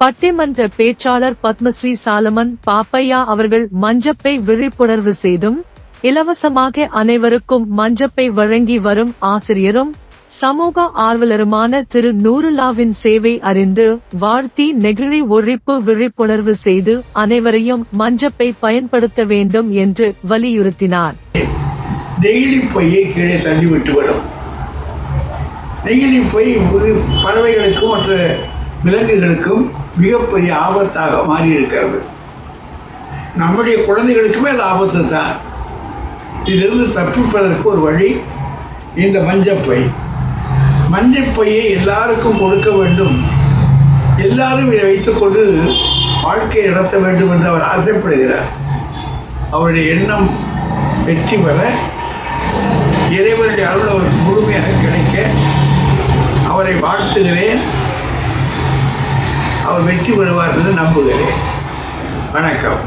பட்டிமன்ற பேச்சாளர் பத்மஸ்ரீ சாலமன் பாப்பையா அவர்கள் மஞ்சப்பை விழிப்புணர்வு செய்தும் இலவசமாக அனைவருக்கும் மஞ்சப்பை வழங்கி வரும் ஆசிரியரும் சமூக ஆர்வலருமான திரு நூருலாவின் சேவை அறிந்து வாழ்த்தி நெகிழி ஒழிப்பு விழிப்புணர்வு செய்து அனைவரையும் மஞ்சப்பை பயன்படுத்த வேண்டும் என்று வலியுறுத்தினார். நெகிழி பையை கீழே தள்ளிவிட்டு வரும் நெகிழி பை பறவைகளுக்கும் மற்ற விலங்குகளுக்கும் மிகப்பெரிய ஆபத்தாக மாறியிருக்கிறது. நம்முடைய குழந்தைகளுக்குமே அது ஆபத்து தான். இதிலிருந்து தப்பிப்பதற்கு ஒரு வழி இந்த மஞ்சப்பை. மஞ்சப்பையை எல்லாருக்கும் கொடுக்க வேண்டும். எல்லாரும் இதை வைத்துக்கொண்டு வாழ்க்கையை நடத்த வேண்டும் என்று அவர் ஆசைப்படுகிறார். அவருடைய எண்ணம் வெற்றி பெற இறைவனுடைய அருள் அவருக்கு முழுமையாக கிடைக்க அவரை வாழ்த்துகிறேன். அவர் வெற்றி பெறுவார் என்று நம்புகிறேன். வணக்கம்.